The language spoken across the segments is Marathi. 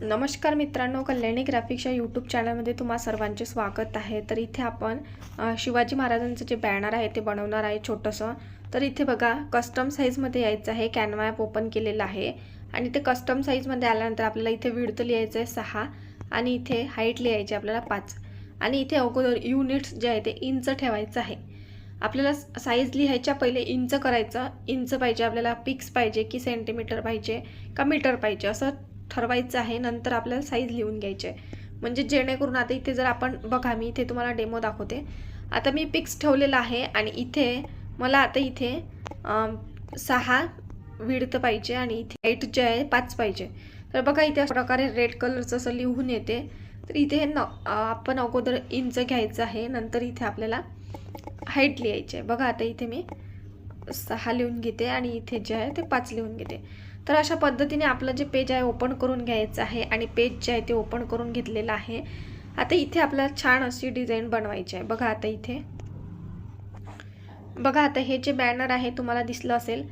नमस्कार मित्रांनो कल्याणी ग्राफिक्सच्या यूट्यूब चॅनलमध्ये तुम्हा सर्वांचे स्वागत आहे. तर इथे आपण शिवाजी महाराजांचं जे बॅनर आहे ते बनवणार आहे छोटंसं. तर इथे बघा कस्टम साईजमध्ये यायचं आहे कॅनवा ॲप ओपन केलेलं आहे. आणि ते कस्टम साईजमध्ये आल्यानंतर आपल्याला इथे विडतं लिहायचं आहे सहा आणि इथे हाईट लिहायची आपल्याला पाच. आणि इथे अगोदर युनिट्स जे आहे ते इंच ठेवायचं आहे. आपल्याला साईज लिहायच्या पहिले इंच करायचं. इंच पाहिजे आपल्याला पिक्स पाहिजे की सेंटीमीटर पाहिजे का मीटर पाहिजे असं ठरवायचं आहे नंतर आपल्याला साईज लिहून घ्यायची आहे. म्हणजे जेणेकरून आता इथे जर आपण बघा मी इथे तुम्हाला डेमो दाखवते. आता मी पिक्स ठेवलेला आहे आणि इथे मला आता इथे सहा विडत पाहिजे आणि इथे एट जे आहे पाच पाहिजे. तर बघा इथे अशा प्रकारे रेड कलरचं असं लिहून येते. तर इथे न आपण अगोदर इंच घ्यायचं आहे नंतर इथे आपल्याला हाईट लिहायची आहे. बघा आता इथे मी सहा लिहून घेते आणि इथे जे आहे ते पाच लिहून घेते. तर अशा पद्धतीने आपलं जे पेज आहे ओपन करून घ्यायचं आहे आणि पेज जे आहे ते ओपन करून घेतलेलं आहे. आता इथे आपल्याला छान अशी डिझाईन बनवायची आहे. बघा आता इथे. बघा आता हे जे बॅनर आहे तुम्हाला दिसलं असेल.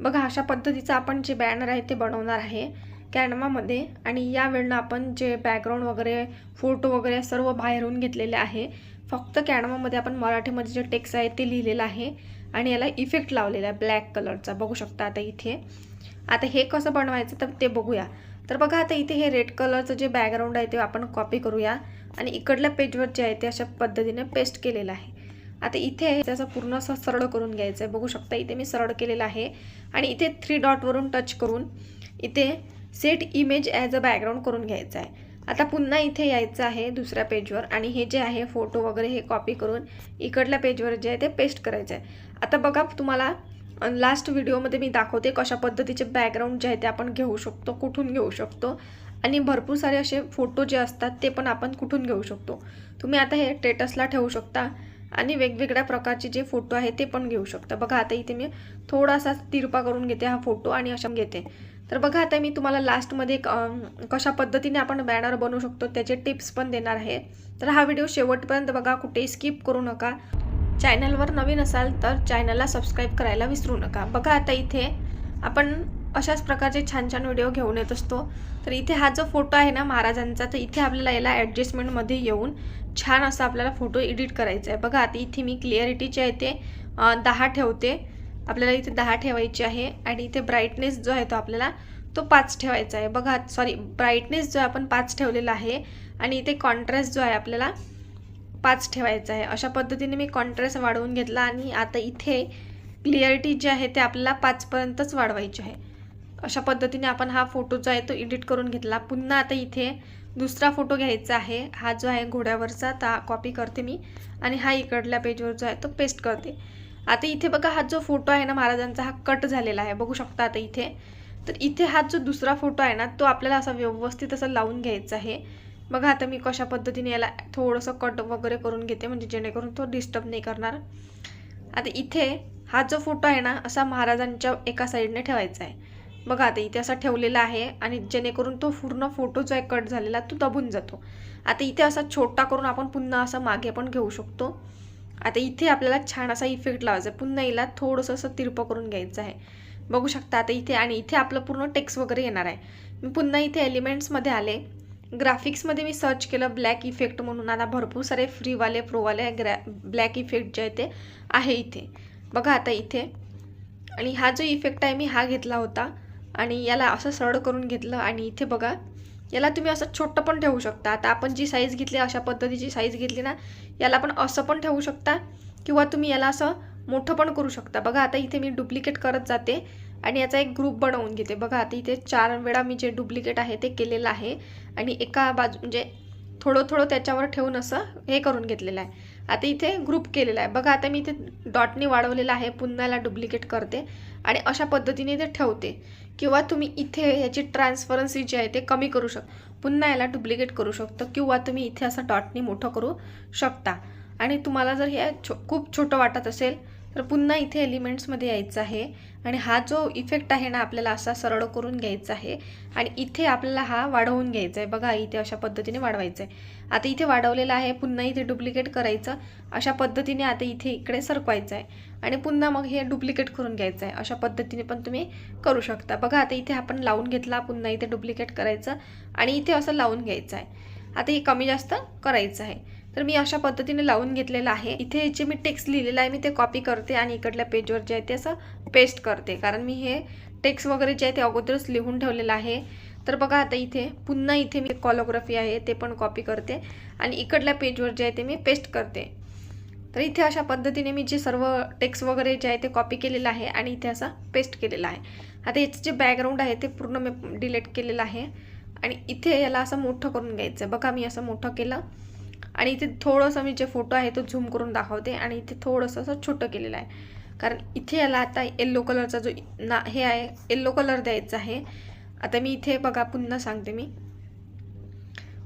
बघा अशा पद्धतीचं आपण जे बॅनर आहे ते बनवणार आहे कॅनवामध्ये. आणि या आपण जे बॅकग्राऊंड वगैरे फोटो वगैरे सर्व बाहेरून घेतलेले आहे. फक्त कॅनवामध्ये आपण मराठीमध्ये जे टेक्स्ट आहे ते लिहिलेलं आहे. आणि याला इफेक्ट लावलेला आहे. ब्लॅक कलरचा बघू शकता आता इथे. आता हे कसं बनवायचं तर ते बघूया. तर बघा आता इथे हे रेड कलरचं जे बॅकग्राऊंड आहे ते आपण कॉपी करूया. आणि इकडल्या पेजवर जे आहे ते अशा पद्धतीने पेस्ट केलेलं आहे. आता इथे त्याचं पूर्ण असं सरळ करून घ्यायचं आहे बघू शकता इथे मी सरळ केलेलं आहे. आणि इथे थ्री डॉटवरून टच करून इथे set image as a background करून घ्यायचं आहे. आता पुन्हा इथे यायचं आहे दुसऱ्या पेजवर आणि हे जे आहे फोटो वगैरे हे कॉपी करून इकडल्या पेजवर जे आहे ते पेस्ट करायचं आहे आता बघा तुम्हाला लास्ट व्हिडिओमध्ये मी दाखवते कशा पद्धतीचे बॅकग्राऊंड जे आहे ते आपण घेऊ शकतो कुठून घेऊ शकतो. आणि भरपूर सारे असे फोटो जे असतात ते पण आपण कुठून घेऊ शकतो. तुम्ही आता हे टेटसला ठेवू शकता आणि वेगवेगळ्या प्रकारचे जे फोटो आहे ते पण घेऊ शकता. बघा आता इथे मी थोडासा तिरपा करून घेते हा फोटो आणि अशा घेते. तर बघा आता मी तुम्हाला लास्टमध्ये कशा पद्धतीने आपण बॅनर बनवू शकतो त्याचे टिप्स पण देणार आहे. तर हा व्हिडिओ शेवटपर्यंत बघा कुठेही स्किप करू नका. चॅनलवर नवीन असाल तर चॅनलला सबस्क्राईब करायला विसरू नका. बघा आता इथे आपण अशाच प्रकारचे छान छान व्हिडिओ घेऊन येत असतो. तर इथे हा जो फोटो आहे ना महाराजांचा तर इथे आपल्याला याला ॲडजस्टमेंटमध्ये येऊन छान असा आपल्याला फोटो एडिट करायचा आहे. बघा आता इथे मी क्लिअरिटीचे आहे ते दहा ठेवते. आपल्याला इथे दहा ठेवायची आहे आणि इथे ब्राईटनेस जो आहे तो आपल्याला तो पाच ठेवायचा आहे. बघा सॉरी ब्राईटनेस जो आहे आपण पाच ठेवलेला आहे आणि इथे कॉन्ट्रास्ट जो आहे आपल्याला पाच ठेवायचा आहे. अशा पद्धतीने मी कॉन्ट्रास्ट वाढवून घेतला आणि आता इथे क्लिअरिटी जी आहे ते आपल्याला पाचपर्यंतच वाढवायची आहे. अशा पद्धतीने आपण हा फोटो जो आहे तो एडिट करून घेतला. पुन्हा आता इथे दुसरा फोटो घ्यायचा आहे. हा जो आहे घोड्यावरचा ता कॉपी करते मी आणि हा इकडल्या पेजवर जो आहे तो पेस्ट करते. आता इथे बघा हा जो फोटो आहे ना महाराजांचा हा कट झालेला आहे. बघू शकता आता इथे. तर इथे हा जो दुसरा फोटो आहे ना तो आपल्याला असा व्यवस्थित असा लावून घ्यायचा आहे. बघा आता मी कशा पद्धतीने याला थोडंसं कट वगैरे करून घेते म्हणजे जेणेकरून तो डिस्टर्ब नाही करणार. आता इथे हा जो फोटो आहे ना असा महाराजांच्या एका साईडने ठेवायचा आहे. बघा आता इथे असा ठेवलेला आहे आणि जेणेकरून तो पूर्ण फोटो जो आहे कट झालेला तो दबून जातो. आता इथे असा छोटा करून आपण पुन्हा असा मागे पण घेऊ शकतो. आता इथे आपल्याला छान असा इफेक्ट लावायचा आहे. पुन्हा हिला थोडंसं असं तिरपं करून घ्यायचं आहे. बघू शकता आता इथे आणि इथे आपलं पूर्ण टेक्स्ट वगैरे येणार आहे. मी पुन्हा इथे एलिमेंट्समध्ये आले. ग्राफिक्समध्ये मी सर्च केलं ब्लॅक इफेक्ट म्हणून. आता भरपूर सारे फ्रीवाले प्रोवाले ग्रॅ ब्लॅक इफेक्ट जे आहे ते आहे इथे. बघा आता इथे. आणि हा जो इफेक्ट आहे मी हा घेतला होता. आणि याला असं सरळ करून घेतलं. आणि इथे बघा याला तुम्ही असं छोटं पण ठेवू शकता. आता आपण जी साईज घेतली अशा पद्धतीची साईज घेतली ना याला पण असं पण ठेवू शकता. किंवा तुम्ही याला असं मोठं पण करू शकता. बघा आता इथे मी डुप्लिकेट करत जाते. आणि याचा एक ग्रुप बनवून घेते. बघा आता इथे चार वेळा मी जे डुप्लिकेट आहे ते केलेलं आहे. आणि एका बाजू म्हणजे थोडं थोडं त्याच्यावर ठेवून असं हे करून घेतलेलं आहे. आता इथे ग्रुप केलेला आहे. बघा आता मी इथे डॉटने वाढवलेलं आहे. पुन्हा याला डुप्लिकेट करते. आणि अशा पद्धतीने ते ठेवते. किंवा तुम्ही इथे याची ट्रान्सफरन्सी जी आहे ते कमी करू शक पुन्हा याला डुप्लिकेट करू शकता. किंवा तुम्ही इथे असं डॉटनी मोठं करू शकता. आणि तुम्हाला जर हे छो खूप छोटं वाटत असेल तर पुन्हा इथे एलिमेंट्समध्ये यायचं आहे. आणि हा जो इफेक्ट आहे ना आपल्याला असा सरळ करून घ्यायचा आहे. आणि इथे आपल्याला हा वाढवून घ्यायचा आहे. बघा इथे अशा पद्धतीने वाढवायचं आहे. आता इथे वाढवलेला आहे पुन्हा इथे डुप्लिकेट करायचं. अशा पद्धतीने आता इथे इकडे सरकवायचं आहे. आणि पुन्हा मग हे डुप्लिकेट करून घ्यायचं आहे. अशा पद्धतीने पण तुम्ही करू शकता. बघा आता इथे आपण लावून घेतला पुन्हा इथे डुप्लिकेट करायचं. आणि इथे असं लावून घ्यायचं आहे. आता हे कमी जास्त करायचं आहे. तर मी अशा पद्धतीने लावून घेतलेलं आहे. इथे जे मी टेक्स्ट लिहिलेलं आहे मी ते कॉपी करते आणि इकडल्या पेजवर जे आहे ते असं पेस्ट करते. कारण मी हे टेक्स्ट वगैरे जे आहे ते अगोदरच लिहून ठेवलेलं आहे. तर बघा आता इथे पुन्हा इथे मी कॉलोग्राफी आहे ते पण कॉपी करते आणि इकडल्या पेजवर जे आहे ते मी पेस्ट करते. तर इथे अशा पद्धतीने मी जे सर्व टेक्स्ट वगैरे जे आहे ते कॉपी केलेलं आहे आणि इथे असा पेस्ट केलेला आहे. आता याचं जे बॅकग्राऊंड आहे ते पूर्ण मी डिलीट केलेलं आहे. आणि इथे याला असं मोठं करून घ्यायचं आहे. बघा मी असं मोठं केलं. आणि इथे थोडंसं मी जे फोटो आहे तो झूम करून दाखवते आणि इथे थोडंसं असं छोटं केलेलं आहे. कारण इथे याला आता येल्लो कलरचा जो ना हे आहे येल्लो कलर द्यायचा आहे. आता मी इथे बघा पुन्हा सांगते मी.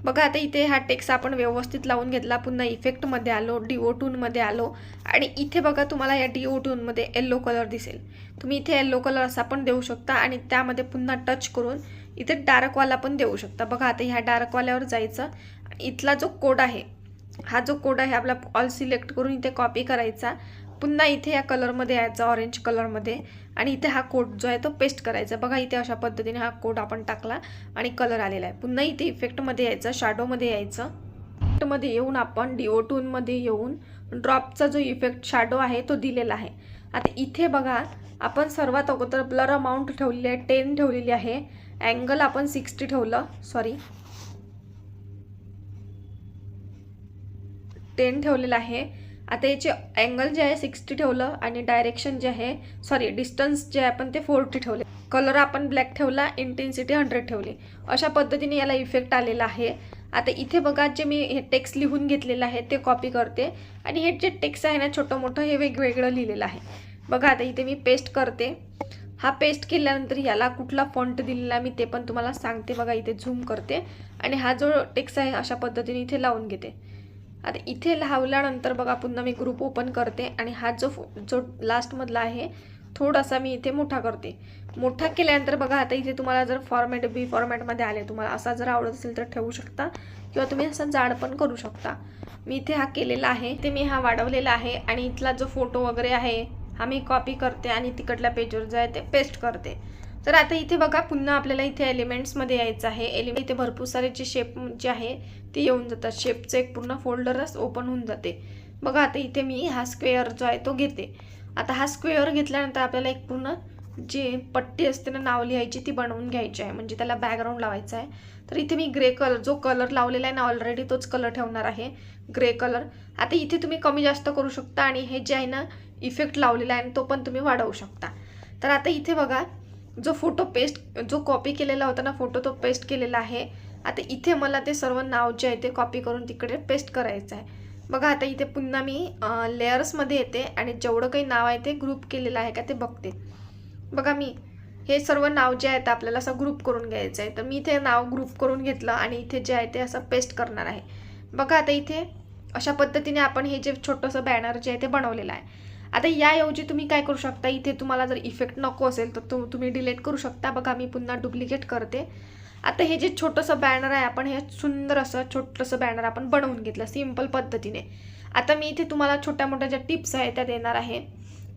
बघा आता इथे हा टेक्स्ट आपण व्यवस्थित लावून घेतला पुन्हा इफेक्टमध्ये आलो डिओ टूनमध्ये आलो. आणि इथे बघा तुम्हाला या डिओ टूनमध्ये येल्लो कलर दिसेल. तुम्ही इथे येल्लो कलर असा पण देऊ शकता आणि त्यामध्ये पुन्हा टच करून इथे डार्कवाला पण देऊ शकता. बघा आता ह्या डार्कवाल्यावर जायचं. आणि इथला जो कोड आहे हा जो कोड आहे आपला ऑल सिलेक्ट करून इथे कॉपी करायचा. पुन्हा इथे या कलरमध्ये यायचा ऑरेंज कलरमध्ये आणि इथे हा कोड जो आहे तो पेस्ट करायचा. बघा इथे अशा पद्धतीने हा कोड आपण टाकला आणि कलर आलेला आहे. पुन्हा इथे इफेक्टमध्ये यायचं शॅडोमध्ये यायचं. इफेक्टमध्ये येऊन आपण डिओ टूनमध्ये येऊन ड्रॉपचा जो इफेक्ट शॅडो आहे तो दिलेला आहे. आता इथे बघा आपण सर्वात अगोदर ब्लर अमाऊंट ठेवलेली आहे टेन ठेवलेली आहे. अँगल आपण सिक्स्टी ठेवलं. सॉरी टेन ठेवलेलं आहे. आता याचे अँगल जे आहे सिक्स्टी ठेवलं आणि डायरेक्शन जे आहे सॉरी डिस्टन्स जे आहे आपण ते फोर्टी ठेवले. कलर आपण ब्लॅक ठेवला इंटेन्सिटी हंड्रेड ठेवली. अशा पद्धतीने याला इफेक्ट आलेला आहे. आता इथे बघा जे मी हे टेक्स्ट लिहून घेतलेलं आहे ते कॉपी करते. आणि हे जे टेक्स्ट आहे ना छोटं मोठं हे वेगवेगळं लिहिलेलं आहे. बघा आता इथे मी पेस्ट करते. हा पेस्ट केल्यानंतर याला कुठला फॉन्ट दिलेला मी ते पण तुम्हाला सांगते. बघा इथे झूम करते. आणि हा जो टेक्स्ट आहे अशा पद्धतीने इथे लावून घेते. आता इथे लावल्यानंतर बघा पुन्हा मी ग्रुप ओपन करते आणि हा जो जो लास्टमधला आहे थोडासा मी इथे मोठा करते. मोठा केल्यानंतर बघा आता इथे तुम्हाला जर फॉर्मॅट बी फॉर्मॅटमध्ये आले तुम्हाला असा जर आवडत असेल तर ठेवू शकता किंवा तुम्ही असा जाड पण करू शकता. मी इथे हा केलेला आहे ते मी हा वाढवलेला आहे आणि इथला जो फोटो वगैरे आहे हा मी कॉपी करते आणि तिकडल्या पेजवर जे आहे ते पेस्ट करते. तर आता इथे बघा पुन्हा आपल्याला इथे एलिमेंट्समध्ये यायचं आहे. एलिमेंट इथे भरपूर सारे जे शेप जे आहे ते येऊन जातात. शेपचं एक पूर्ण फोल्डरच ओपन होऊन जाते. बघा आता इथे मी हा स्क्वेअर जो आहे तो घेते. आता हा स्क्वेअर घेतल्यानंतर आपल्याला एक पूर्ण जे पट्टी असते ना नाव लिहायची ती बनवून घ्यायची आहे. म्हणजे त्याला बॅकग्राऊंड लावायचा आहे. तर इथे मी ग्रे कलर जो कलर लावलेला आहे ना ऑलरेडी तोच कलर ठेवणार आहे. ग्रे कलर आता इथे तुम्ही कमी जास्त करू शकता आणि हे जे आहे ना इफेक्ट लावलेला आहे तो पण तुम्ही वाढवू शकता. तर आता इथे बघा जो फोटो पेस्ट जो कॉपी केलेला होता ना फोटो तो पेस्ट केलेला आहे. आता इथे मला ते सर्व नाव जे आहे ते कॉपी करून तिकडे पेस्ट करायचं आहे. बघा आता इथे पुन्हा मी लेअर्समध्ये येते आणि जेवढं काही नाव आहे ते ग्रुप केलेलं आहे का ते बघते. बघा मी हे सर्व नाव जे आहे ते आपल्याला असं ग्रुप करून घ्यायचं आहे. तर मी इथे नाव ग्रुप करून घेतलं आणि इथे जे आहे ते असं पेस्ट करणार आहे. बघा आता इथे अशा पद्धतीने आपण हे जे छोटंसं बॅनर जे आहे ते बनवलेलं आहे. आता याऐवजी तुम्ही काय करू शकता? इथे तुम्हाला जर इफेक्ट नको असेल तर तो तुम्ही डिलीट करू शकता. बघा मी पुन्हा डुप्लिकेट करते. आता हे जे छोटंसं बॅनर आहे आपण हे सुंदर असं छोटंसं बॅनर आपण बनवून घेतलं सिंपल पद्धतीने. आता मी इथे तुम्हाला छोट्या मोठ्या ज्या टिप्स आहेत त्या देणार आहे.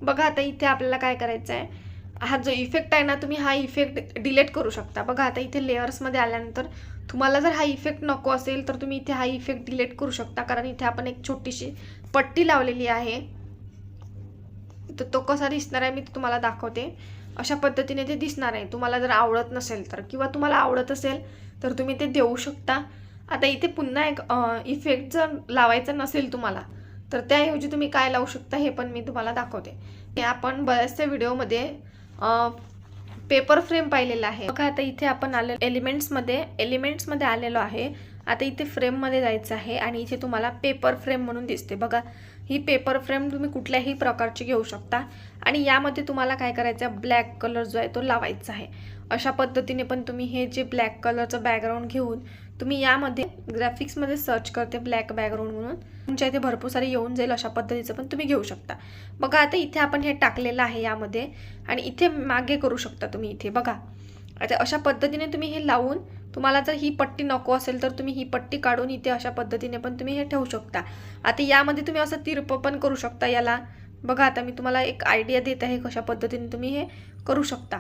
बघा आता इथे आपल्याला काय करायचं आहे हा जो इफेक्ट आहे ना तुम्ही हा इफेक्ट डिलीट करू शकता. बघा आता इथे लेअर्समध्ये आल्यानंतर तुम्हाला जर हा इफेक्ट नको असेल तर तुम्ही इथे हा इफेक्ट डिलीट करू शकता. कारण इथे आपण एक छोटीशी पट्टी लावलेली आहे. तर तो कसा दिसणार आहे मी तुम्हाला दाखवते. अशा पद्धतीने ते दिसणार आहे. तुम्हाला जर आवडत नसेल तर किंवा तुम्हाला आवडत असेल तर तुम्ही ते देऊ शकता. आता इथे पुन्हा एक इफेक्ट जर लावायचा नसेल तुम्हाला तर त्याऐवजी तुम्ही काय लावू शकता हे पण मी तुम्हाला दाखवते. हे आपण बऱ्याचशा व्हिडिओमध्ये पेपर फ्रेम पाहिलेला आहे. बघा आता इथे आपण आले एलिमेंट्समध्ये एलिमेंट्समध्ये आलेलो आहे. आता इथे फ्रेममध्ये जायचं आहे आणि इथे तुम्हाला पेपर फ्रेम म्हणून दिसते. बघा ही पेपर फ्रेम तुम्ही कुठल्याही प्रकारची घेऊ शकता. आणि यामध्ये तुम्हाला काय करायचं आहे ब्लॅक कलर जो आहे तो लावायचा आहे. अशा पद्धतीने पण तुम्ही हे जे ब्लॅक कलरचं बॅकग्राऊंड घेऊन तुम्ही यामध्ये ग्राफिक्समध्ये सर्च करते ब्लॅक बॅकग्राऊंड म्हणून. तुमच्या इथे भरपूर सारे येऊन जाईल अशा पद्धतीचं पण तुम्ही घेऊ शकता. बघा आता इथे आपण हे टाकलेलं आहे यामध्ये. आणि इथे मागे करू शकता तुम्ही इथे. बघा. आता अशा पद्धतीने तुम्ही हे लावून तुम्हाला जर ही पट्टी नको असेल तर तुम्ही ही पट्टी काढून इथे अशा पद्धतीने पण तुम्ही हे ठेवू शकता. आता यामध्ये तुम्ही असं तिरपं पण करू शकता याला. बघा आता मी तुम्हाला एक आयडिया देत आहे कशा पद्धतीने तुम्ही हे करू शकता.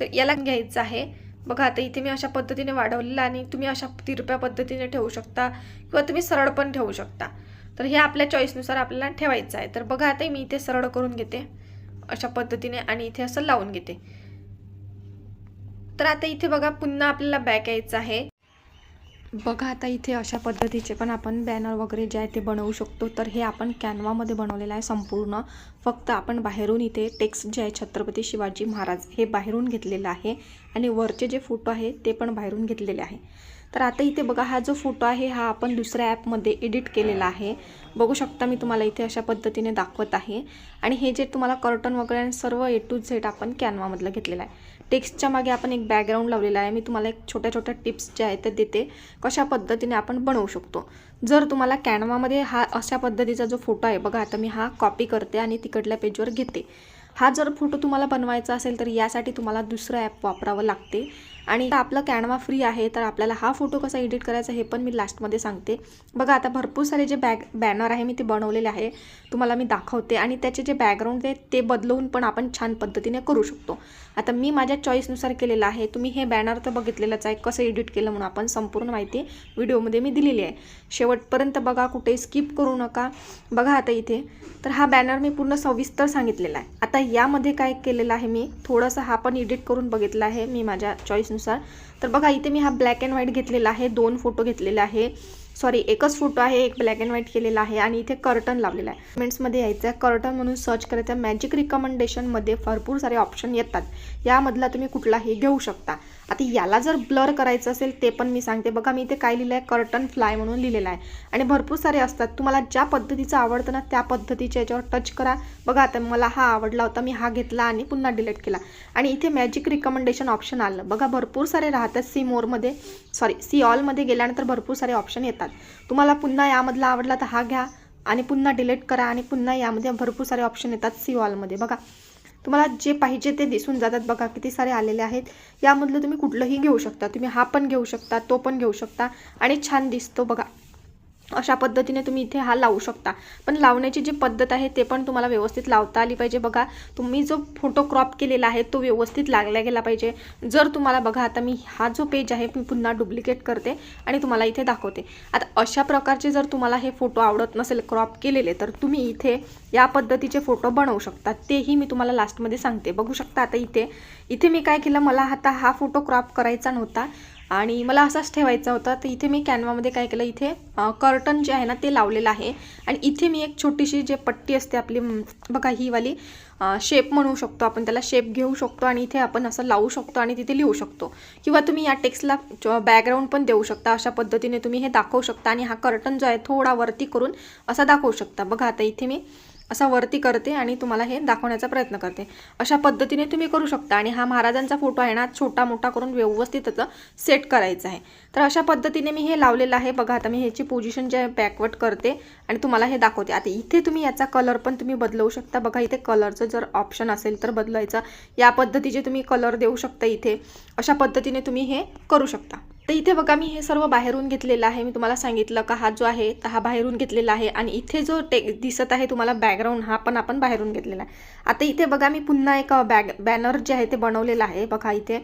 तर याला घ्यायचं आहे. बघा आता इथे मी अशा पद्धतीने वाढवलेलं आणि तुम्ही अशा तिरप्या पद्धतीने ठेवू शकता किंवा तुम्ही सरळ पण ठेवू शकता. तर हे आपल्या चॉईसनुसार आपल्याला ठेवायचं आहे. तर बघा आता मी इथे सरळ करून घेते. अशा पद्धतीने आणि इथे असं लावून घेते. तर आता इथे बघा पुन्हा आपल्याला बॅक यायचं आहे. बघा आता इथे अशा पद्धतीचे पण आपण बॅनर वगैरे जे आहे ते बनवू शकतो. तर हे आपण कॅनवामध्ये बनवलेलं आहे संपूर्ण. फक्त आपण बाहेरून इथे टेक्स्ट जे आहे छत्रपती शिवाजी महाराज हे बाहेरून घेतलेलं आहे. आणि वरचे जे फोटो आहे ते पण बाहेरून घेतलेले आहे. तर आता इथे बघा हा जो फोटो आहे हा आपण दुसऱ्या ॲपमध्ये एडिट केलेला आहे. बघू शकता मी तुम्हाला इथे अशा पद्धतीने दाखवत आहे. आणि हे जे तुम्हाला कर्टन वगैरे सर्व ए टू झेड आपण कॅनवामधलं घेतलेलं आहे. टेक्स्टच्या मागे आपण एक बॅकग्राऊंड लावलेला आहे. मी तुम्हाला एक छोट्या छोट्या टिप्स ज्या आहेत त्या देते. कशा पद्धतीने आपण बनवू शकतो. जर तुम्हाला कॅनवामध्ये हा अशा पद्धतीचा जो फोटो आहे बघा आता मी हा कॉपी करते आणि तिकडल्या पेजवर घेते. हा जर फोटो तुम्हाला बनवायचा असेल तर यासाठी तुम्हाला दुसरं ॲप वापरावं लागते. आणि आपलं कॅनवा फ्री आहे तर आपल्याला हा फोटो कसा एडिट करायचा हे पण मी लास्टमध्ये सांगते. बघा आता भरपूर सारे जे बॅग बॅनर आहे मी ते बनवलेले आहे. तुम्हाला मी दाखवते आणि त्याचे जे बॅकग्राऊंड आहे ते बदलवून पण आपण छान पद्धतीने करू शकतो. आता मी माझ्या चॉईसनुसार केलेलं आहे. तुम्ही हे बॅनर तर बघितलेलंच आहे कसं एडिट केलं म्हणून आपण संपूर्ण माहिती व्हिडिओमध्ये मी दिलेली आहे. शेवटपर्यंत बघा कुठे स्किप करू नका. बघा आता इथे तर हा बॅनर मी पूर्ण सविस्तर सांगितलेला आहे. आता यामध्ये काय केलेलं आहे मी थोडंसं हा पण एडिट करून बघितलं आहे मी माझ्या चॉईसनुसार तर बघा इथे मी हा ब्लॅक अँड व्हाईट घेतलेला आहे दोन फोटो घेतलेले आहे. सॉरी एकच फोटो आहे एक ब्लॅक अँड व्हाईट केलेला आहे आणि इथे कर्टन लावलेला आहे. कमेंट्समध्ये यायचं आहे. कर्टन म्हणून सर्च करायचं मॅजिक रिकमेंडेशनमध्ये भरपूर सारे ऑप्शन येतात. यामधला तुम्ही कुठलाही घेऊ शकता. आता याला जर ब्लर करायचं असेल ते पण मी सांगते. बघा मी इथे काय लिहिलं आहे कर्टन फ्लाय म्हणून लिहिलेलं आहे. आणि भरपूर सारे असतात. तुम्हाला ज्या पद्धतीचं आवडतं ना त्या पद्धतीच्या याच्यावर टच करा. बघा आता मला हा आवडला होता मी हा घेतला आणि पुन्हा डिलीट केला. आणि इथे मॅजिक रिकमेंडेशन ऑप्शन आलं. बघा भरपूर सारे राहतात सी मोरमध्ये सॉरी सी ऑलमध्ये गेल्यानंतर भरपूर सारे ऑप्शन येतात. येतात तुम्हाला पुन्हा यामधला आवडला तर हा घ्या आणि पुन्हा डिलीट करा आणि पुन्हा यामध्ये भरपूर सारे ऑप्शन येतात सी ऑलमध्ये बघा तुम्हाला जे पाहिजे ते दिसून जातात. बघा किती सारे आलेले आहेत. यामधलं तुम्ही कुठलंही घेऊ शकता. तुम्ही हा पण घेऊ शकता तो पण घेऊ शकता आणि छान दिसतो. बघा अशा पद्धतीने तुम्ही इथे हा लावू शकता. पण लावण्याची जी पद्धत आहे ते पण तुम्हाला व्यवस्थित लावता आली पाहिजे. बघा तुम्ही जो फोटो क्रॉप केलेला आहे तो व्यवस्थित लागला गेला पाहिजे. जर तुम्हाला बघा आता मी हा जो पेज आहे मी पुन्हा डुप्लिकेट करते आणि तुम्हाला इथे दाखवते. आता अशा प्रकारचे जर तुम्हाला हे फोटो आवडत नसेल क्रॉप केलेले तर तुम्ही इथे या पद्धतीचे फोटो बनवू शकता. तेही मी तुम्हाला लास्टमध्ये सांगते. बघू शकता आता इथे. इथे मी काय केलं मला आता हा फोटो क्रॉप करायचा नव्हता. आणि मला असाच ठेवायचा होता. तर इथे मी कॅनवामध्ये काय केलं इथे कर्टन जे आहे ना ते लावलेलं आहे. आणि इथे मी एक छोटीशी जे पट्टी असते आपली बघा ही वाली शेप म्हणू शकतो आपण त्याला शेप घेऊ शकतो आणि इथे आपण असं लावू शकतो आणि तिथे लिहू शकतो. किंवा तुम्ही या टेक्स्टला बॅकग्राऊंड पण देऊ शकता. अशा पद्धतीने तुम्ही हे दाखवू शकता आणि हा कर्टन जो आहे थोडा वरती करून असा दाखवू शकता. बघा आता इथे मी असा वरती करते आणि तुम्हाला हे दाखवण्याचा प्रयत्न करते. अशा पद्धतीने तुम्ही करू शकता आणि हा महाराजांचा फोटो आहे ना छोटा मोठा करून व्यवस्थित त्याचं सेट करायचं आहे. तर अशा पद्धतीने मी हे लावलेलं आहे. बघा आता मी ह्याची पोझिशन जे आहे बॅकवर्ड करते आणि तुम्हाला हे दाखवते. आता इथे तुम्ही याचा कलर पण तुम्ही बदलवू शकता. बघा इथे कलरचं जर ऑप्शन असेल तर बदलायचं. या पद्धतीचे तुम्ही कलर देऊ शकता इथे. अशा पद्धतीने तुम्ही हे करू शकता. तर इथे बघा मी हे सर्व बाहेरून घेतलेलं आहे. मी तुम्हाला सांगितलं का हा जो आहे हा बाहेरून घेतलेला आहे आणि इथे जो टे दिसत आहे तुम्हाला बॅकग्राऊंड हा पण आपण बाहेरून घेतलेला आहे. आता इथे बघा मी पुन्हा एक बॅग बॅनर जे आहे ते बनवलेलं आहे. बघा इथे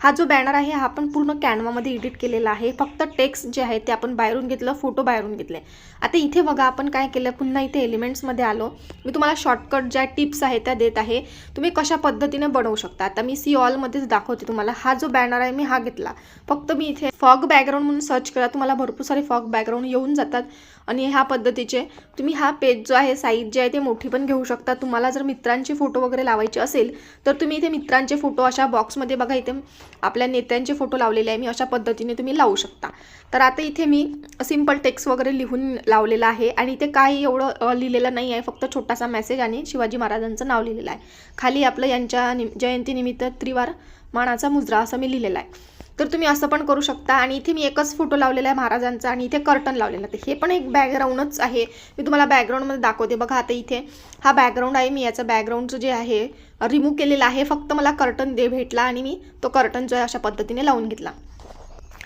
हा जो बॅनर आहे हा आपण पूर्ण कॅनवामध्ये एडिट केलेला आहे. फक्त टेक्स्ट जे आहे ते आपण बाहेरून घेतलं फोटो बाहेरून घेतले. आता इथे बघा आपण काय केलं पुन्हा इथे एलिमेंट्समध्ये आलो. मी तुम्हाला शॉर्टकट ज्या टिप्स आहेत त्या देत आहे. तुम्ही कशा पद्धतीने बनवू शकता? आता मी सी ऑलमध्येच दाखवते तुम्हाला. हा जो बॅनर आहे मी हा घेतला. फक्त मी इथे फॉग बॅकग्राऊंड म्हणून सर्च करा तुम्हाला भरपूर सारे फॉग बॅकग्राऊंड येऊन जातात. आणि ह्या पद्धतीचे तुम्ही हा पेज जो आहे साईज जे आहे ते मोठी पण घेऊ शकता. तुम्हाला जर मित्रांचे फोटो वगैरे लावायचे असेल तर तुम्ही इथे मित्रांचे फोटो अशा बॉक्समध्ये बघा. इथे आपल्या नेत्यांचे फोटो लावलेले आहे मी अशा पद्धतीने तुम्ही लावू शकता. तर आता इथे मी सिंपल टेक्स्ट वगैरे लिहून लावलेला आहे आणि इथे काही एवढं लिहिलेलं नाही आहे फक्त छोटासा मेसेज आणि शिवाजी महाराजांचं नाव लिहिलेलं आहे. खाली आपलं यांच्या नि जयंतीनिमित्त त्रिवार मानाचा मुजरा असं मी लिहिलेलं आहे. तर तुम्ही असं पण करू शकता. आणि इथे मी एकच फोटो लावलेला आहे महाराजांचा आणि इथे कर्टन लावलेला तर हे पण एक बॅकग्राऊंडच आहे. मी तुम्हाला बॅकग्राऊंडमध्ये दाखवते. बघा आता इथे हा बॅकग्राऊंड आहे. मी याचं बॅकग्राऊंडचं जे आहे रिमूव्ह केलेलं आहे. फक्त मला कर्टन दे भेटला आणि मी तो कर्टन जो आहे अशा पद्धतीने लावून घेतला.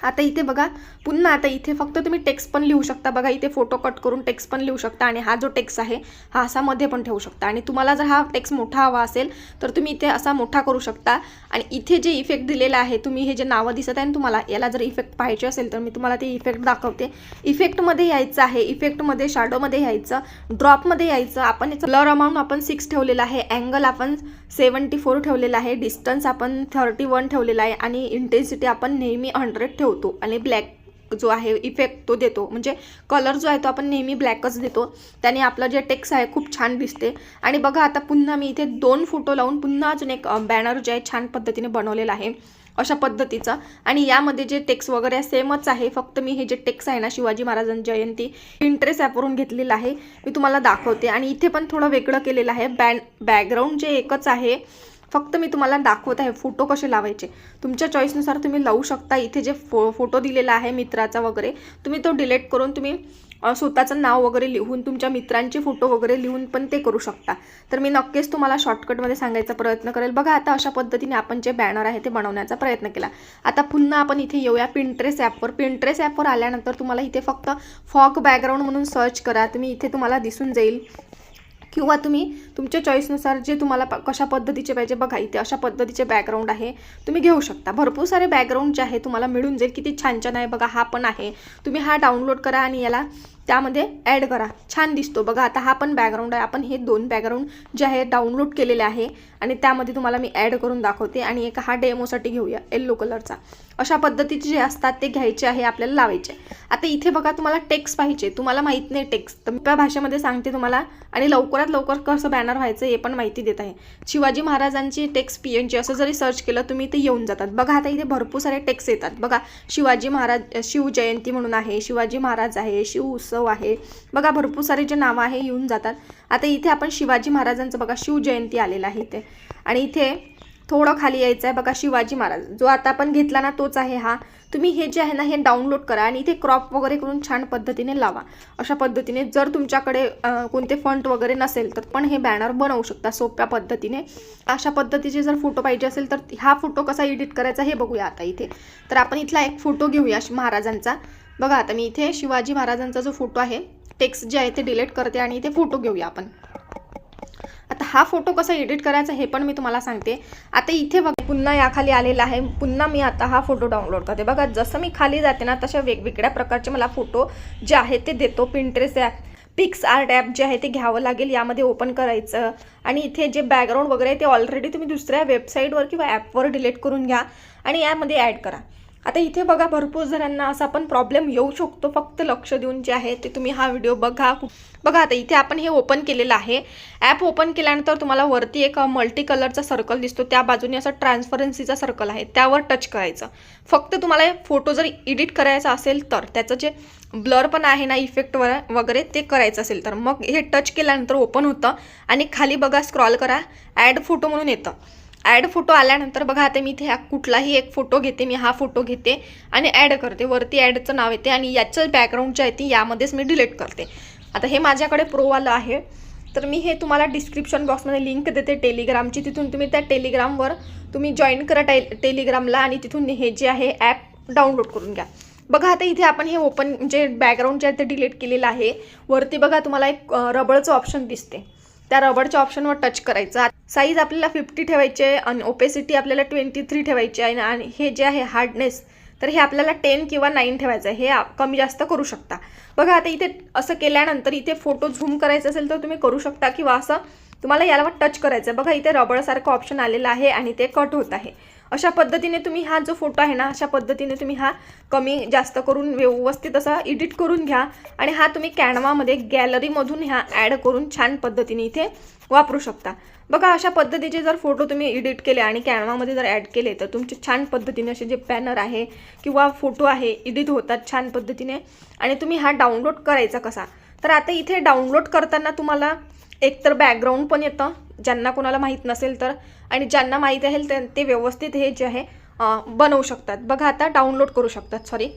आता इथे बघा पुन्हा आता इथे फक्त तुम्ही टेक्स्ट पण लिहू शकता. बघा इथे फोटो कट करून टेक्स्ट पण लिहू शकता आणि हा जो टेक्स्ट आहे हा असा मध्ये पण ठेवू शकता. आणि तुम्हाला जर हा टेक्स्ट मोठा हवा असेल तर तुम्ही इथे असा मोठा करू शकता. आणि इथे जे इफेक्ट दिलेला आहे तुम्ही हे जे नावं दिसत आहे ना तुम्हाला याला जर इफेक्ट पाहिजे असेल तर मी तुम्हाला ते इफेक्ट दाखवते. इफेक्टमध्ये यायचं आहे. इफेक्टमध्ये शॅडोमध्ये यायचं. ड्रॉपमध्ये यायचं. आपण याचं ब्लर अमाऊंट आपण सिक्स ठेवलेला आहे. अँगल आपण सेवन्टी फोर ठेवलेला आहे. डिस्टन्स आपण थर्टी वन ठेवलेला आहे. आणि इंटेन्सिटी आपण नेहमी हंड्रेड ठेवतो आणि ब्लॅक जो आहे इफेक्ट तो देतो. म्हणजे कलर जो आहे तो आपण नेहमी ब्लॅकच देतो. त्याने आपलं जे टेक्स आहे खूप छान दिसते. आणि बघा आता पुन्हा मी इथे दोन फोटो लावून पुन्हा अजून एक बॅनर जे आहे छान पद्धतीने बनवलेला आहे. अशा पद्धतीचा. आणि यामध्ये जे टेक्स वगैरे सेमच आहे. फक्त मी हे जे टेक्स आहे ना शिवाजी महाराजांची जयंती इंटरेस्ट ॲपवरून घेतलेलं आहे. मी तुम्हाला दाखवते. आणि इथे पण थोडं वेगळं केलेलं आहे. बॅन बॅकग्राऊंड जे एकच आहे फक्त मी तुम्हाला दाखवत आहे फोटो कसे लावायचे. तुमच्या चॉईसनुसार तुम्ही लावू शकता. इथे जे फो फोटो दिलेला आहे मित्राचा वगैरे तुम्ही तो डिलीट करून तुम्ही स्वतःचं नाव वगैरे लिहून तुमच्या मित्रांचे फोटो वगैरे लिहून पण ते करू शकता. तर मी नक्कीच तुम्हाला शॉर्टकटमध्ये सांगायचा प्रयत्न करेल. बघा आता अशा पद्धतीने आपण जे बॅनर आहे ते बनवण्याचा प्रयत्न केला. आता पुन्हा आपण इथे येऊया पिंट्रेस ॲपवर पिंट्रेस ॲपवर आल्यानंतर तुम्हाला इथे फक्त फॉक बॅकग्राऊंड म्हणून सर्च करा. तुम्ही इथे तुम्हाला दिसून जाईल. किंवा तुम्ही तुमच्या चॉईसनुसार जे तुम्हाला प- कशा पद्धतीचे पाहिजे बघा इथे अशा पद्धतीचे बॅकग्राऊंड आहे. तुम्ही घेऊ शकता. भरपूर सारे बॅकग्राऊंड जे आहे तुम्हाला मिळून जाईल. किती छान छान आहे बघा हा पण आहे. तुम्ही हा डाउनलोड करा आणि याला त्यामध्ये ॲड करा. छान दिसतो बघा आता हा पण बॅकग्राऊंड आहे. आपण हे दोन बॅकग्राऊंड जे आहे डाउनलोड केलेले आहे. आणि त्यामध्ये तुम्हाला मी ॲड करून दाखवते आणि एक हा डेमोसाठी घेऊया येल्लो कलरचा अशा पद्धतीचे जे असतात ते घ्यायचे आहे आपल्याला लावायचे आता इथे बघा तुम्हाला टेक्स्ट पाहिजे. तुम्हाला माहीत नाही टेक्स्ट तर मी त्या भाषेमध्ये सांगते तुम्हाला आणि लवकरात लवकर कसं बॅनर व्हायचं हे पण माहिती देत आहे. शिवाजी महाराजांची टेक्स्ट पी एन जी असं जरी सर्च केलं तुम्ही ते येऊन जातात. बघा आता इथे भरपूर सारे टेक्स्ट येतात. बघा शिवाजी महाराज शिवजयंती म्हणून आहे शिवाजी महाराज आहे शिव उत्सव आहे. बघा भरपूर सारे जे नावं आहे येऊन जातात. आता इथे आपण शिवाजी महाराजांचं बघा शिवजयंती आलेलं आहे इथे. आणि इथे थोडं खाली यायचं आहे बघा शिवाजी महाराज. जो आता आपण घेतला ना तोच आहे हा. तुम्ही हे जे आहे ना हे डाउनलोड करा आणि इथे क्रॉप वगैरे करून छान पद्धतीने लावा. अशा पद्धतीने जर तुमच्याकडे कोणते फंट वगैरे नसेल तर पण हे बॅनर बनवू शकता सोप्या पद्धतीने. अशा पद्धतीचे जर फोटो पाहिजे असेल तर हा फोटो कसा एडिट करायचा हे बघूया आता इथे. तर आपण इथला एक फोटो घेऊया शि- महाराजांचा. बघा आता मी इथे शिवाजी महाराजांचा जो फोटो आहे टेक्स्ट जे आहे ते डिलीट करते आणि इथे फोटो घेऊया आपण. आता हा फोटो कसा एडिट करायचा हे पण मी तुम्हाला सांगते. आता इथे बघा पुन्हा याखाली आलेला आहे. पुन्हा मी आता हा फोटो डाउनलोड करते. बघा जसं मी खाली जाते ना तशा वेगवेगळ्या प्रकारचे मला फोटो जे आहे ते देतो. Pinterest app PicsArt app जे आहे ते घ्यावं लागेल. यामध्ये ओपन करायचं. आणि इथे जे बॅकग्राऊंड वगैरे आहे ते ऑलरेडी तुम्ही दुसऱ्या वेबसाईटवर किंवा ॲपवर डिलीट करून घ्या. आणि यामध्ये ॲड करा. आता इथे बघा भरपूर जणांना असा पण प्रॉब्लेम येऊ शकतो. फक्त लक्ष देऊन जे आहे ते तुम्ही हा व्हिडिओ बघा. बघा आता इथे आपण हे ओपन केलेलं आहे. ॲप ओपन केल्यानंतर तुम्हाला वरती एक मल्टी कलरचा सर्कल दिसतो. त्या बाजूने असं ट्रान्सफरन्सीचा सर्कल आहे. त्यावर टच करायचं. फक्त तुम्हाला फोटो जर एडिट करायचा असेल तर त्याचं जे ब्लर पण आहे ना इफेक्ट वगैरे ते करायचं असेल तर. मग हे टच केल्यानंतर ओपन होतं. आणि खाली बघा स्क्रॉल करा. ॲड फोटो म्हणून येतं. ॲड फोटो आल्यानंतर बघा आता मी इथे हा कुठलाही एक फोटो घेते मी हा फोटो घेते आणि ॲड करते. वरती ॲडचं नाव येते आणि याचं बॅकग्राऊंड जे आहे ती यामध्येच मी डिलीट करते. आता हे माझ्याकडे प्रोवालं आहे. तर मी हे तुम्हाला डिस्क्रिप्शन बॉक्समध्ये लिंक देते टेलिग्रामची तिथून तुम्ही त्या टेलिग्रामवर तुम्ही जॉईन करा टे टेलिग्रामला आणि तिथून हे जे आहे ॲप डाउनलोड करून घ्या. बघा आता इथे आपण हे ओपन म्हणजे बॅकग्राऊंड जे आहे ते डिलीट केलेलं आहे. वरती बघा तुम्हाला एक रबळचं रबरचं ऑप्शन दिसते. त्या रबरच्या ऑप्शनवर टच करायचा. साईज आपल्याला फिफ्टी ठेवायची आहे आणि ओपेसिटी आपल्याला ट्वेंटी थ्री ठेवायची आहे. आणि हे जे आहे हार्डनेस तर हे आपल्याला टेन किंवा नाईन ठेवायचं आहे. हे कमी जास्त करू शकता. बघा आता इथे असं केल्यानंतर इथे फोटो झूम करायचा असेल तर तुम्ही करू शकता किंवा असं तुम्हाला याला टच करायचं आहे. बघा इथे रबडसारखं ऑप्शन आलेलं आहे आणि ते कट होत आहे. अशा पद्धतीने तुम्ही हा जो फोटो आहे ना अशा पद्धतीने तुम्ही हा कमी जास्त करून व्यवस्थित असा एडिट करून घ्या आणि हा तुम्ही कॅनवामध्ये गॅलरीमधून ह्या ॲड करून छान पद्धतीने इथे वापरू शकता. बघा अशा पद्धतीचे जर फोटो तुम्ही एडिट केले आणि कॅनवामध्ये जर ॲड केले तर तुमचे छान पद्धतीने असे जे पॅनर आहे किंवा फोटो आहे एडिट होतात छान पद्धतीने आणि तुम्ही हा डाउनलोड करायचा कसा? तर आता इथे डाउनलोड करताना तुम्हाला एकतर बॅकग्राऊंड पण येतं. ज्यांना कोणाला माहीत नसेल तर. आणि ज्यांना माहीत आहे ते- ते व्यवस्थित हे जे आहे बनवू शकतात. बघा आता डाउनलोड करू शकतात सॉरी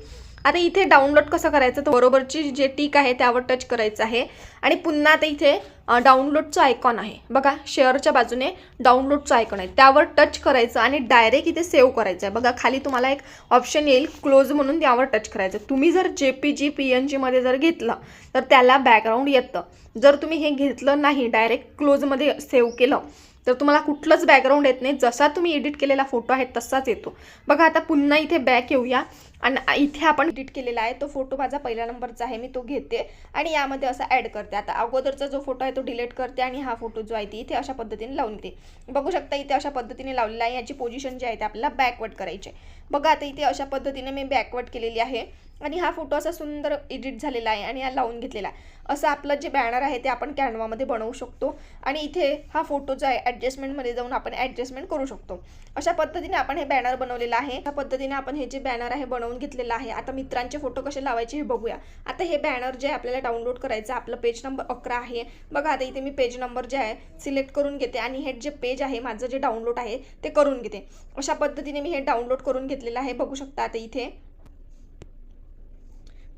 आता इथे डाउनलोड कसं करायचं? तर बरोबरची जे टीक आहे त्यावर टच करायचं आहे. आणि पुन्हा आता इथे डाउनलोडचं आयकॉन आहे. बघा शेअरच्या बाजूने डाउनलोडचं आयकॉन आहे. त्यावर टच करायचं आणि डायरेक्ट इथे सेव्ह करायचं आहे. बघा खाली तुम्हाला एक ऑप्शन येईल क्लोज म्हणून त्यावर टच करायचं तुम्ही जर J P G P N जीमध्ये जर घेतलं तर त्याला बॅकग्राऊंड येतं. जर तुम्ही हे घेतलं नाही डायरेक्ट क्लोजमध्ये सेव्ह केलं तर तुम्हाला कुठलंच बॅकग्राऊंड येत नाही. जसा तुम्ही एडिट केलेला फोटो आहे तसाच येतो. बघा आता पुन्हा इथे बॅक येऊया. आणि इथे आपण एडिट केलेला आहे. तो फोटो माझा पहिल्या नंबरचा आहे. मी तो घेते. आणि यामध्ये असं ॲड करते. आता अगोदरचा जो फोटो आहे तो डिलीट करते आणि हा फोटो जो आहे ती इथे अशा पद्धतीने लावून देते. बघू शकता इथे अशा पद्धतीने लावलेला आहे. याची पोझिशन जी आहे ते आपल्याला बॅकवर्ड करायची आहे. बघा आता इथे अशा पद्धतीने मी बॅकवर्ड केलेली आहे. आणि हा फोटो असा सुंदर एडिट झालेला आहे आणि हा लावून घेतलेला आहे. असं आपलं जे बॅनर आहे ते आपण कॅनवामध्ये बनवू शकतो आणि इथे हा फोटो जो आहे ॲडजस्टमेंटमध्ये जाऊन आपण ॲडजस्टमेंट करू शकतो. अशा पद्धतीने आपण हे बॅनर बनवलेलं आहे. अशा पद्धतीने आपण हे जे बॅनर आहे बनवून घेतलेलं आहे आता मित्रांचे फोटो कसे लावायचे हे बघूया. आता हे बॅनर जे आहे आपल्याला डाउनलोड करायचं आपलं पेज नंबर अकरा आहे. बघा आता इथे मी पेज नंबर जे आहे सिलेक्ट करून घेते आणि हे जे पेज आहे माझं जे डाउनलोड आहे ते करून घेते. अशा पद्धतीने मी हे डाउनलोड करून घेतलेलं आहे बघू शकता आता इथे.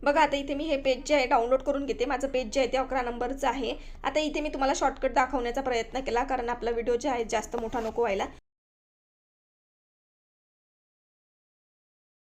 बघा आता इथे मी हे पेज जे आहे डाउनलोड करून घेते. माझं पेज जे आहे ते अकरा नंबरचं आहे. आता इथे मी तुम्हाला शॉर्टकट दाखवण्याचा प्रयत्न केला कारण आपला व्हिडिओ जे आहे जास्त मोठा नको व्हायला.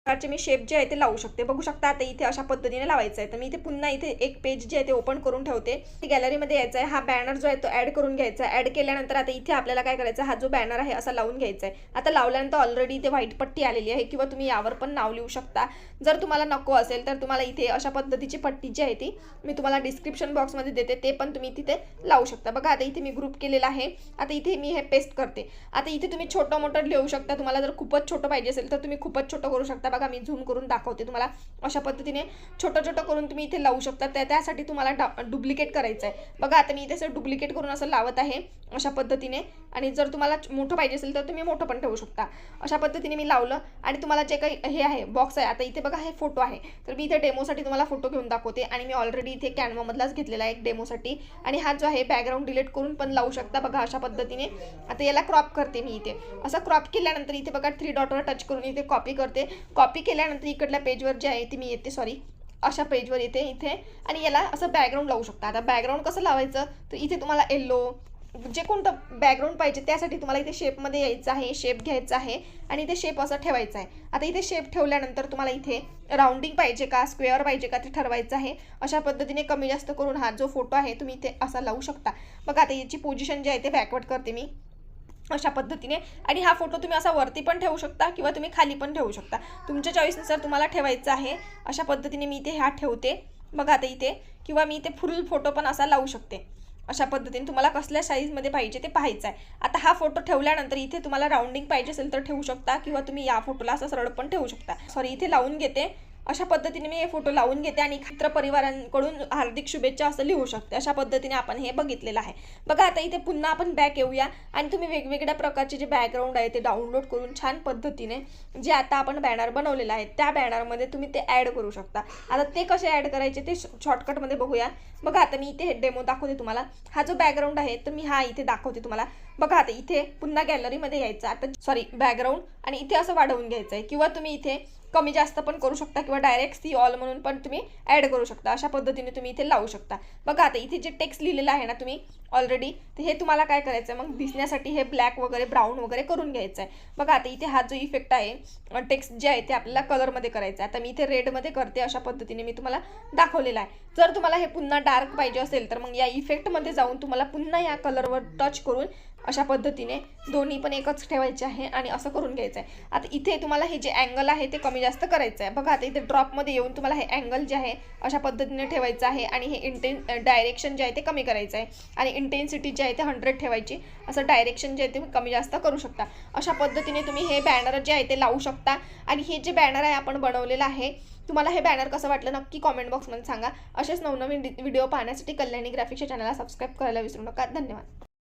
प्रकारचे मी शेप जे आहे ते लावू शकते. बघू शकता आता इथे अशा पद्धतीने लावायचं आहे. तर मी इथे पुन्हा इथे एक पेज जे आहे ते ओपन करून ठेवते. गॅलरीमध्ये यायचा आहे. हा बॅनर जो आहे तो ॲड करून घ्यायचा आहे. ॲड केल्यानंतर आता इथे आपल्याला काय करायचं हा जो बॅनर आहे असा लावून घ्यायचा आहे. आता लावल्यानंतर ऑलरेडी इथे व्हाईट पट्टी आलेली आहे. किंवा तुम्ही यावर पण नाव लिहू शकता. जर तुम्हाला नको असेल तर तुम्हाला इथे अशा पद्धतीची पट्टी जी आहे ती मी तुम्हाला डिस्क्रिप्शन बॉक्समध्ये देते. ते पण तुम्ही तिथे लावू शकता. बघा आता इथे मी ग्रुप केलेला आहे. आता इथे मी हे पेस्ट करते. आता इथे तुम्ही छोटं मोठं लिहू शकता. तुम्हाला जर खूपच छोटं पाहिजे असेल तर तुम्ही खूपच छोटं करू शकता. बघा मी झूम करून दाखवते तुम्हाला. अशा पद्धतीने छोटं छोटं करून तुम्ही इथे लावू शकता. त्या त्यासाठी तुम्हाला डा डुप्लिकेट करायचं आहे बघा आता मी इथे असं डुप्लिकेट करून असं लावत आहे अशा पद्धतीने. आणि जर तुम्हाला मोठं पाहिजे असेल तर तुम्ही मोठं पण ठेवू शकता. अशा पद्धतीने मी लावलं. आणि तुम्हाला जे काही हे आहे बॉक्स आहे आता इथे बघा हे फोटो आहे. तर मी इथे डेमोसाठी तुम्हाला फोटो घेऊन दाखवते. आणि मी ऑलरेडी इथे कॅनवामधलाच घेतलेला आहे एक डेमोसाठी आणि हा जो आहे बॅकग्राऊंड डिलीट करून पण लावू शकता बघा अशा पद्धतीने. आता याला क्रॉप करते मी इथे. असं क्रॉप केल्यानंतर इथे बघा थ्री डॉटवर टच करून इथे कॉपी करते. कॉपी कॉपी केल्यानंतर इकडल्या पेजवर जे आहे ते मी येते सॉरी अशा पेजवर येते इथे. आणि याला असं बॅकग्राऊंड लावू शकता. आता बॅकग्राऊंड कसं लावायचं? तर इथे तुम्हाला येल्लो जे कोणतं बॅकग्राऊंड पाहिजे त्यासाठी तुम्हाला इथे शेपमध्ये यायचं आहे शेप घ्यायचा आहे आणि इथे शेप असं ठेवायचा आहे. आता इथे शेप ठेवल्यानंतर तुम्हाला इथे राऊंडिंग पाहिजे का स्क्वेअर पाहिजे का ते ठरवायचं आहे. अशा पद्धतीने कमी जास्त करून हा जो फोटो आहे तुम्ही इथे असा लावू शकता. बघा आता याची पोझिशन जी आहे ते बॅकवर्ड करते मी. अशा पद्धतीने. आणि हा फोटो तुम्ही असा वरती पण ठेवू शकता किंवा तुम्ही खाली पण ठेवू शकता. तुमच्या चॉईसनुसार तुम्हाला ठेवायचं आहे. अशा पद्धतीने मी इथे हा ठेवते. बघा आता इथे. किंवा मी इथे फुल फोटो पण असा लावू शकते. अशा पद्धतीने तुम्हाला कसल्या साईजमध्ये पाहिजे ते पाहायचं आहे. आता हा फोटो ठेवल्यानंतर इथे तुम्हाला राऊंडिंग पाहिजे असेल तर ठेवू शकता. किंवा तुम्ही या फोटोला असं सरळ पण ठेवू शकता. सॉरी इथे लावून घेते. अशा पद्धतीने मी हे फोटो लावून घेते आणि खात्र परिवारांकडून हार्दिक शुभेच्छा असं लिहू शकते. अशा पद्धतीने आपण हे बघितलेलं आहे. बघा आता इथे पुन्हा आपण बॅक येऊया आणि तुम्ही वेगवेगळ्या प्रकारचे जे बॅकग्राऊंड आहे ते डाउनलोड करून छान पद्धतीने जे आता आपण बॅनर बनवलेलं आहे त्या बॅनरमध्ये तुम्ही ते ॲड करू शकता. आता ते कसे ॲड करायचे ते शॉर्टकटमध्ये बघूया. बघा आता मी इथे हे डेमो दाखवते तुम्हाला. हा जो बॅकग्राऊंड आहे तर मी हा इथे दाखवते तुम्हाला. बघा आता इथे पुन्हा गॅलरीमध्ये यायचं. आता सॉरी बॅकग्राऊंड आणि इथे असं वाढवून घ्यायचं आहे किंवा तुम्ही इथे कमी जास्त पण करू शकता किंवा डायरेक्ट सी ऑल म्हणून पण तुम्ही ॲड करू शकता. अशा पद्धतीने तुम्ही इथे लावू शकता. बघा आता इथे जे टेक्स्ट लिहिलेलं आहे ना तुम्ही ऑलरेडी तर हे तुम्हाला काय करायचं आहे मग दिसण्यासाठी हे ब्लॅक वगैरे ब्राऊन वगैरे करून घ्यायचं आहे बघा आता इथे हा जो इफेक्ट आहे टेक्स्ट जे आहे ते आपल्याला कलरमध्ये करायचं आहे आता मी इथे रेडमध्ये करते अशा पद्धतीने मी तुम्हाला दाखवलेला आहे. जर तुम्हाला हे पुन्हा डार्क पाहिजे असेल तर मग या इफेक्टमध्ये जाऊन तुम्हाला पुन्हा या कलरवर टच करून अशा पद्धतीने दोन्ही पण एकच ठेवायचे आहे आणि असं करून घ्यायचं आहे आता इथे तुम्हाला हे जे अँगल आहे ते कमी जास्त करायचं आहे बघा आता इथे ड्रॉपमध्ये येऊन तुम्हाला हे अँगल जे आहे अशा पद्धतीने ठेवायचं आहे आणि हे इंटेन डायरेक्शन जे आहे ते कमी करायचं आहे आणि इंटेन्सिटी जे आहे ते हंड्रेड ठेवायची. असं डायरेक्शन जे आहे ते कमी जास्त करू शकता. अशा पद्धतीने तुम्ही हे बॅनर जे आहे ते लावू शकता. आणि हे जे बॅनर आहे आपण बनवलेलं आहे तुम्हाला हे बॅनर कसं वाटलं नक्की कॉमेंट बॉक्समध्ये सांगा. असेच नवनवीन व्हिडिओ पाहण्यासाठी कल्याणी ग्राफिक्सच्या चॅनलला सबस्क्राईब करायला विसरू नका. धन्यवाद.